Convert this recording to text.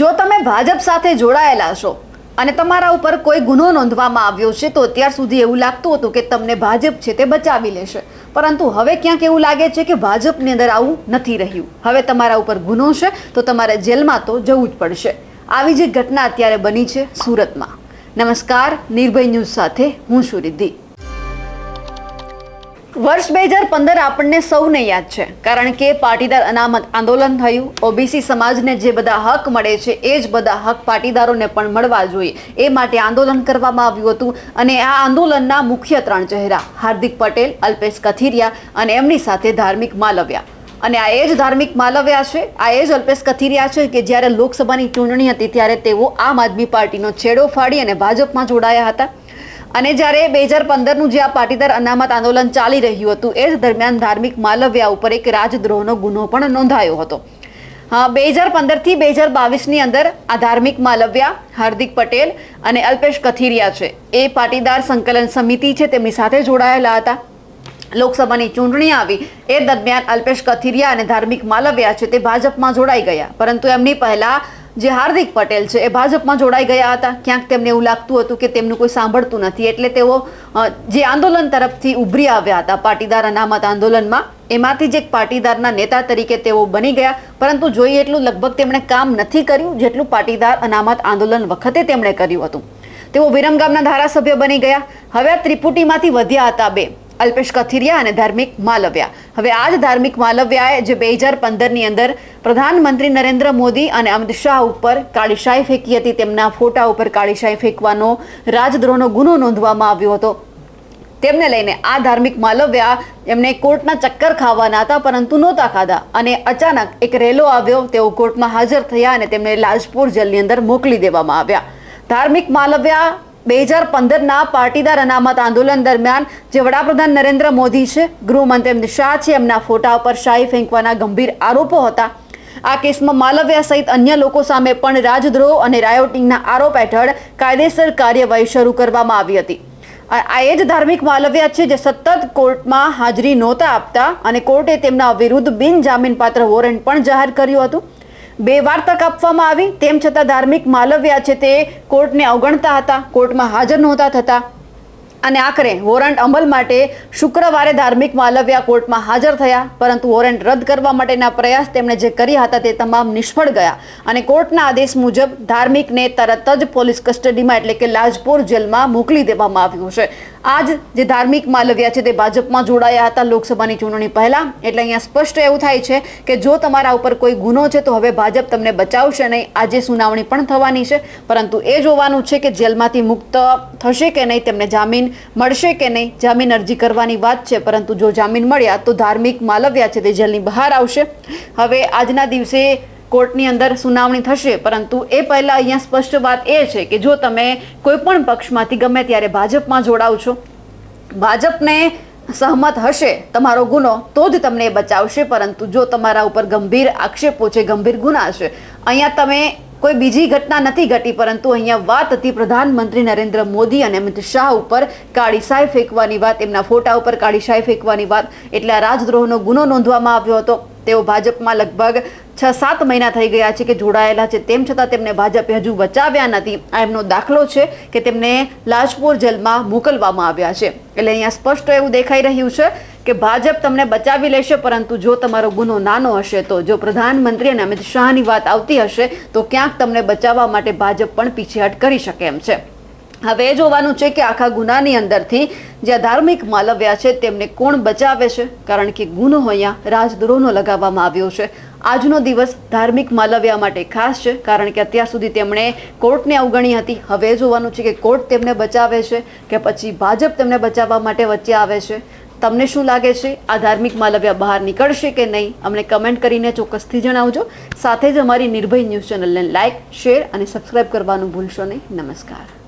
જો તમે ભાજપ સાથે જોડાયેલા છો અને તમારા ઉપર કોઈ ગુનો નોંધવામાં આવ્યો છે, તો અત્યાર સુધી એવું લાગતું હતું કે તમને ભાજપ છે તે બચાવી લેશે. પરંતુ હવે ક્યાંક એવું લાગે છે કે ભાજપની અંદર આવું નથી રહ્યું. હવે તમારા ઉપર ગુનો છે, તો તમારે જેલમાં તો જવું જ પડશે. આવી જે ઘટના અત્યારે બની છે સુરતમાં. નમસ્કાર, નિર્ભય ન્યૂઝ સાથે હું છું રિદ્ધિ. વર્ષ બે હજાર પંદર આપણને સૌને યાદ છે. કારણ કે પાટીદાર અનામત આંદોલન થયું. ઓબીસી સમાજને જે બધા હક મળે છે, એ જ બધા હક પાટીદારોને પણ મળવા જોઈએ. એ માટે આંદોલન કરવામાં આવ્યું હતું અને આ આંદોલનના મુખ્ય ત્રણ ચહેરા હાર્દિક પટેલ, અલ્પેશ કથિરિયા અને એમની સાથે ધાર્મિક માલવ્યા. અને આ એ જ ધાર્મિક માલવ્યા છે, આ એ જ અલ્પેશ કથિરિયા છે કે જ્યારે લોકસભાની ચૂંટણી હતી ત્યારે તેઓ આમ આદમી પાર્ટીનો છેડો ફાડી અને ભાજપમાં જોડાયા હતા. અને જ્યારે બે હજાર પંદરનું જે આ પાટીદાર અનામત આંદોલન ચાલી રહ્યું હતું, એ જ દરમિયાન ધાર્મિક માલવ્યા ઉપર એક રાજદ્રોહનો ગુનો પણ નોંધાયો હતો. હા, બે હજાર પંદરથી બે હજાર બાવીસની અંદર આ ધાર્મિક માલવ્યા, હાર્દિક પટેલ અને અલ્પેશ કથિરિયા છે. એ પાટીદાર સંકલન સમિતિ છે, તેમની સાથે જોડાયેલા હતા. લોકસભાની ચૂંટણી આવી, એ દરમિયાન અલ્પેશ કથિરિયા અને ધાર્મિક માલવ્યા છે, તે ભાજપમાં જોડાઈ ગયા. પરંતુ એમની પહેલા જે હાર્દિક પટેલ છે, એ ભાજપમાં જોડાઈ ગયા હતા. ક્યાંક તેમને એવું લાગતું હતું કે તેમનું કોઈ સાંભળતું નથી. એટલે તેઓ જે આંદોલન તરફથી ઉભરી આવ્યા હતા, પાટીદાર અનામત આંદોલનમાં, એમાંથી જ એક પાટીદારના નેતા તરીકે તેઓ બની ગયા. પરંતુ જોઈએ એટલું લગભગ તેમણે કામ નથી કર્યું જેટલું પાટીદાર અનામત આંદોલન વખતે તેમણે કર્યું હતું. તેઓ વિરમગામના ધારાસભ્ય બની ગયા. હવે આ ત્રિપુટીમાંથી વધ્યા હતા બે. અલ્પેશ કથિરિયા અને ધાર્મિક માલવ્યા. હવે આ જ ધાર્મિક માલવ્યાએ જે બે હજાર પંદરની અંદર પ્રધાનમંત્રી નરેન્દ્ર મોદી અને અમિત શાહ ઉપર કાળીશાહી ફેંકી હતી, તેમના ફોટા ઉપર કાળીશાહી ફેંકવાનો રાજદ્રોહનો ગુનો નોંધવામાં આવ્યો હતો. તેમને લઈને આ ધાર્મિક માલવ્યા એમને કોર્ટના ચક્કર ખાવાના હતા, પરંતુ નહોતા ખાધા. અને અચાનક એક રેલો આવ્યો, તેઓ કોર્ટમાં હાજર થયા અને તેમને લાજપુર જેલની અંદર મોકલી દેવામાં આવ્યા. ધાર્મિક માલવ્યા બે હજાર પંદરના પાટીદાર અનામત આંદોલન દરમિયાન જે વડાપ્રધાન નરેન્દ્ર મોદી છે, ગૃહમંત્રી અમિત શાહ છે એમના ફોટા ઉપર શાહી ફેંકવાના ગંભીર આરોપો હતા. આ કેસમાં માલવ્યા સહિત અન્ય લોકો સામે પણ રાજદ્રોહ અને રાયોટિંગના આરોપ હેઠળ કાયદેસર કાર્યવાહી શરૂ કરવામાં આવી હતી. આ એ જ ધાર્મિક માલવ્યા છે જે સતત કોર્ટમાં હાજરી નહોતા આપતા અને કોર્ટે તેમના વિરુદ્ધ બિનજામીનપાત્ર વોરંટ પણ જાહેર કર્યું હતું. બે વાર તક આપવામાં આવી. તેમ છતાં ધાર્મિક માલવ્યા છે તે કોર્ટને અવગણતા હતા. કોર્ટમાં હાજર નહોતા થતા. અને આખરે વોરંટ અમલ માટે શુક્રવારે ધાર્મિક માલવ્યા કોર્ટમાં હાજર થયા, પરંતુ વોરંટ રદ કરવા માટેના પ્રયાસ તેમણે જે કર્યા હતા તે તમામ નિષ્ફળ ગયા. અને કોર્ટના આદેશ મુજબ ધાર્મિકને તરત જ પોલીસ કસ્ટડીમાં એટલે કે લાજપોર જેલમાં મોકલી દેવામાં આવ્યું છે. આજ જે ધાર્મિક માલવ્યા છે તે ભાજપમાં જોડાયા હતા લોકસભાની ચૂંટણી પહેલા. એટલે અહીંયા સ્પષ્ટ એવું થાય છે કે જો તમારા ઉપર કોઈ ગુનો છે તો હવે ભાજપ તમને બચાવશે નહીં. આજે સુનાવણી પણ થવાની છે, પરંતુ એ જોવાનું છે કે જેલમાંથી મુક્ત થશે કે નહીં, તેમને જામીન મળશે કે નહીં? જામીન અરજી કરવાની વાત છે, પરંતુ જો જામીન મળ્યા તો ધાર્મિક માલવ્યા છે, તે જેલની બહાર આવશે. હવે આજના દિવસે કોર્ટની અંદર સુનાવણી થશે, પરંતુ એ પહેલાં અહીંયા સ્પષ્ટ વાત એ છે કે જો તમે કોઈ પણ પક્ષમાંથી ગમે ત્યારે ભાજપમાં જોડાવ છો, ભાજપને સહમત હશે તમારો ગુનો, તો જ તમને બચાવશે, પરંતુ જો તમારા ઉપર ગંભીર આક્ષેપો છે, ગંભીર ગુના છે, અહીંયા તમે કોઈ બીજી ઘટના નથી ઘટી, પરંતુ અહીંયા વાત હતી પ્રધાનમંત્રી નરેન્દ્ર મોદી અને અમિત શાહ ઉપર. કાળી શાહી ફેંકવાની વાત, એમના ફોટા ઉપર કાળી શાહી ફેંકવાની વાત. એટલે આ રાજદ્રોહનો ગુનો નોંધવામાં આવ્યો હતો. તેઓ ભાજપમાં લગભગ છ સાત મહિના થઈ ગયા છે કે જોડાયેલા છે. તેમ છતાં તેમને ભાજપે હજુ બચાવ્યા નથી. આ એમનો દાખલો છે કે તેમને લાજપોર જેલમાં મોકલવામાં આવ્યા છે. એટલે અહીંયા સ્પષ્ટ એવું દેખાઈ રહ્યું છે કે ભાજપ તમને બચાવી લેશે, પરંતુ જો તમારો ગુનો નાનો હશે, તો જો પ્રધાનમંત્રી અને અમિત શાહની વાત આવતી હશે, તો ક્યાંક તમને બચાવવા માટે ભાજપ પણ પીછેહટ કરી શકે એમ છે. હવે એ જોવાનું છે કે આખા ગુનાની અંદરથી જે ધાર્મિક માલવ્યા છે, તેમને કોણ બચાવે છે? કારણ કે ગુનો અહીંયા રાજદ્રોહનો લગાવવામાં આવ્યો છે. આજનો દિવસ ધાર્મિક માલવ્યા માટે ખાસ છે, કારણ કે અત્યાર સુધી તેમણે કોર્ટને અવગણી હતી. હવે જોવાનું છે કે કોર્ટ તેમને બચાવે છે, કે પછી ભાજપ તેમને બચાવવા માટે વચ્ચે આવે છે? તમને શું લાગે છે? આ ધાર્મિક માલવ્યા બહાર નીકળશે કે નહીં? અમને કમેન્ટ કરીને ચોક્કસથી જણાવજો. સાથે જ અમારી નિર્ભય ન્યૂઝ ચેનલને લાઇક શેર અને સબસ્ક્રાઇબ કરવાનું ભૂલશો નહીં. નમસ્કાર.